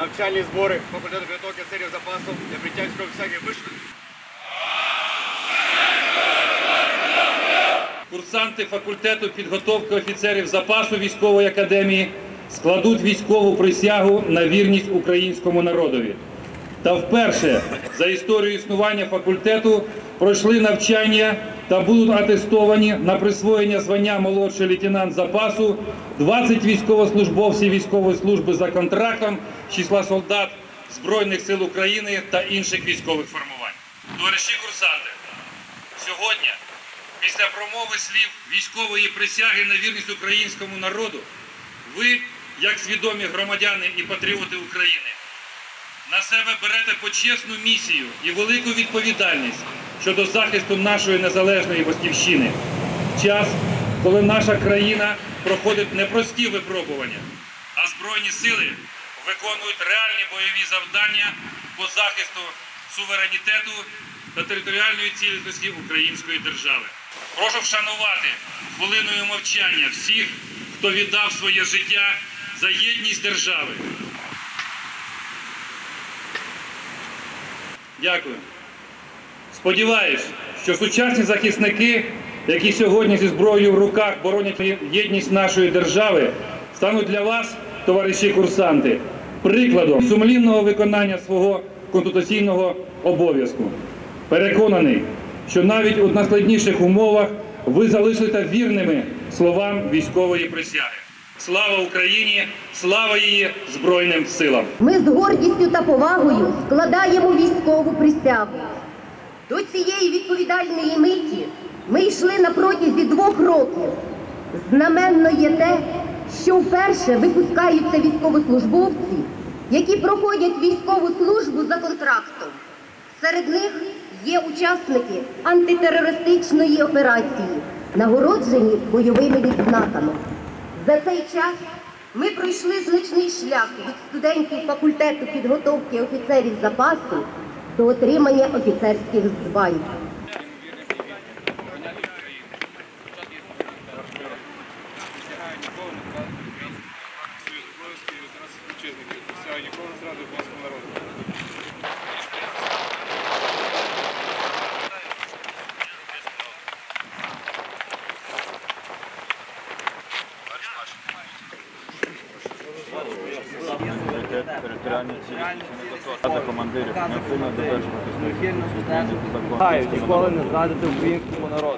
навчальні збори факультету підготовки офіцерів запасу для військових всяких вишкод. Курсанти факультету підготовки офіцерів запасу військової академії складуть військову присягу на вірність українському народові. Та вперше за історію існування факультету пройшли навчання та будуть атестовані на присвоєння звання молодший лейтенант запасу 20 військовослужбовців військової служби за контрактом числа солдат Збройних сил України та інших військових формувань. Товариші курсанти, сьогодні Після промови слів військової присяги на вірність українському народу, ви, як свідомі громадяни і патріоти України, на себе берете почесну місію і велику відповідальність щодо захисту нашої незалежної батьківщини. Час, коли наша країна проходить непрості випробування, а Збройні сили виконують реальні бойові завдання по захисту суверенітету та територіальної цілісності української держави. Прошу вшанувати хвилиною мовчання всіх, хто віддав своє життя за єдність держави. Дякую. Сподіваюсь, що сучасні захисники, які сьогодні зі зброєю в руках боронять єдність нашої держави, стануть для вас, товариші курсанти, прикладом сумлінного виконання свого конституційного обов'язку. Переконаний, що навіть у найскладніших умовах ви залишите вірними словам військової присяги. Слава Україні! Слава її Збройним силам! Ми з гордістю та повагою складаємо військову присягу. До цієї відповідальної миті ми йшли на протязі двох років. Знаменно є те, що вперше випускаються військовослужбовці, які проходять військову службу за контрактом. Серед них є учасники антитерористичної операції, нагороджені бойовими відзнаками. За цей час ми пройшли значний шлях від студентів факультету підготовки офіцерів запасу до отримання офіцерських звань. Територіальні цілісності Рада командирів необхідно додержуватись Неухильно ніколи не зрадити українському народу.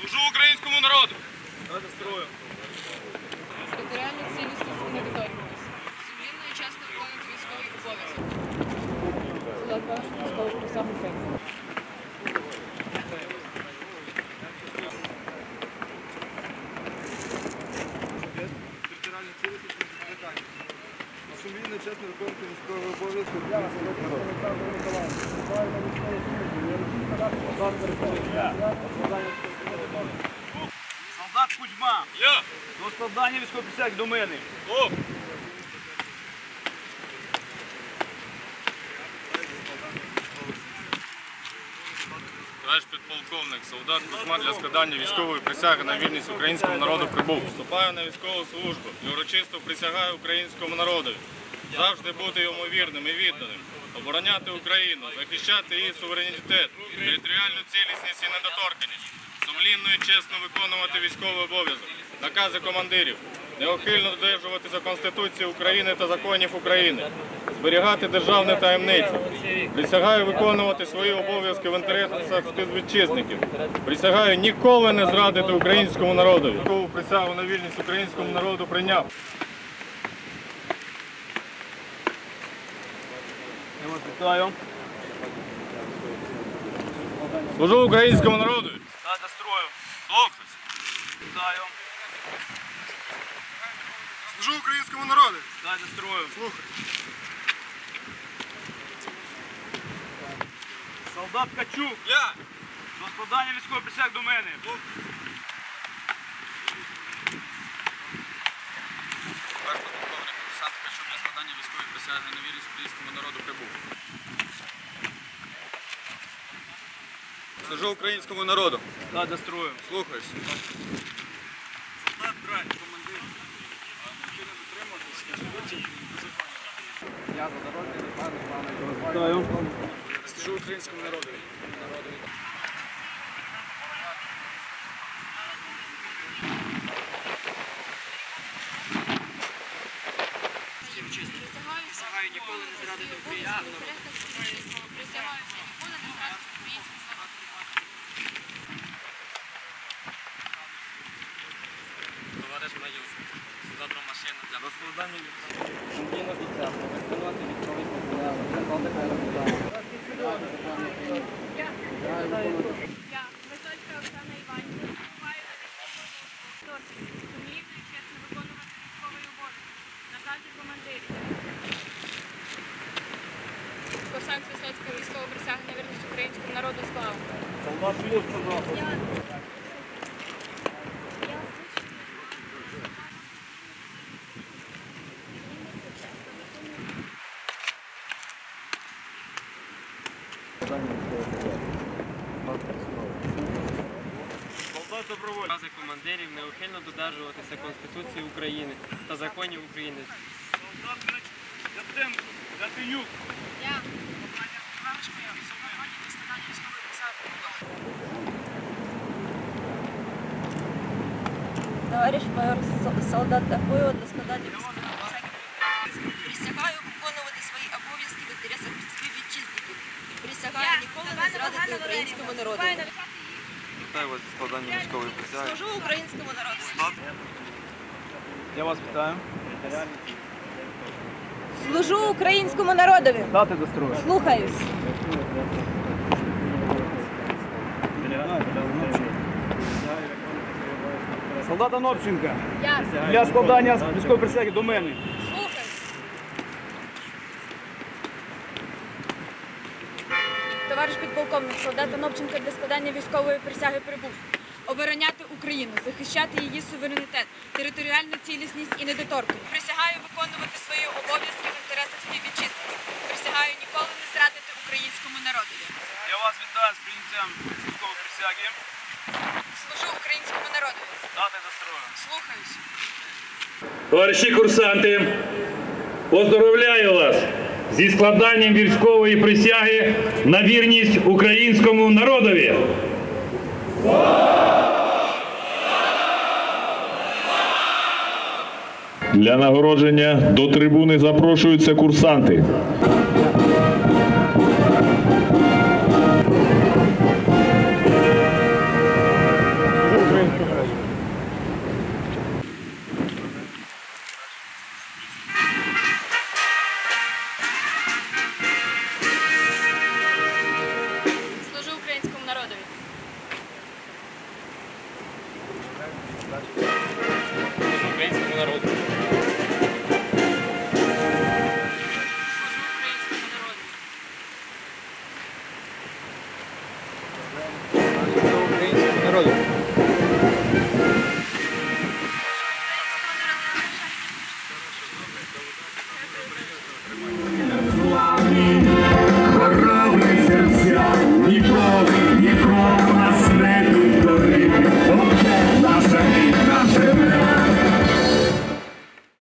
Служу українському народу! Територіальну цілісність і недоторкність. Сумлінно і чесно виконувати військовий обов'язок. Солдат військову присягу фермера. територіальної цілісності і питання. Сумлінно, чесно виконувати військовий обов'язок. Я вас Олександр Миколаївич. Солдат Кузьма! Я! До складання військових до мене. О! Товариш підполковник, солдат Кузьма для складання військової присяги на вірність українському народу прибув. Вступаю на військову службу і урочисто присягаю українському народові. Завжди бути йому вірним і відданим, обороняти Україну, захищати її суверенітет, територіальну цілісність і недоторканість, сумлінно і чесно виконувати військовий обов'язок, накази командирів, неухильно додержуватися Конституції України та законів України, зберігати державні таємниці. Присягаю виконувати свої обов'язки в інтересах співвітчизників. Присягаю ніколи не зрадити українському народу. Військову присягу на вільність українському народу прийняв. Я вас вітаю. Служу українському народу. Та до строю. Слухаюсь. Вітаю. Служу українському народу. Дай до строю. Слухай. Солдат Качук. Я. До складання військової присяги до мене. Перший полковник Олександр Качук для складання військової присяги на вірність українському народу прибув. Служу українському народу. Дай до строю. Слухаюсь. Вітаю. Служу українському народу. Присягаю ніколи не зрадити українському народу. Присягаю ніколи не зрадити українському народу. Товариш майор. Завтра машина для розкладання Я, Висоцька Оксана Іванівна, вступаю на військову службу. Сумлінно і чесно виконувати військовий обов'язок. Накази командирів. Курсант Висоцька військова присяга на вірність українському народу склав. Солдат плюс, пожалуйста. Солдат добровольців. Накази командирів неухильно додержуватися Конституції України та законів України. Солдат Ятенко. Ятенюк. Я. До. Товариш майор Со- солдат Ахуєва для складання військової. Присягаю виконувати свої обов'язки в інтересах співвітчизників. Присягаю ніколи не зрадити українському народу. Вітаю вас зі складанням військової присяги. Служу українському народу. Я вас вітаю. Служу українському народові. Дати до строю. Слухаюсь. Солдат Анопченка. Я. Для складання військової присяги до мене. Слухай. Товариш підполковник, солдат Анопченко для складання військової присяги прибув. Обороняти Україну, захищати її суверенітет, територіальну цілісність і недоторканність. Присягаю виконувати свої обов'язки в інтересах співвітчизників. Присягаю ніколи не зрадити українському народові. Я вас вітаю з прийняттям військової присяги. Служу українському народові. Дати до строю. Слухаюсь. Товариші курсанти, поздоровляю вас зі складанням військової присяги на вірність українському народові. Для нагородження до трибуни запрошуються курсанти. українському народу.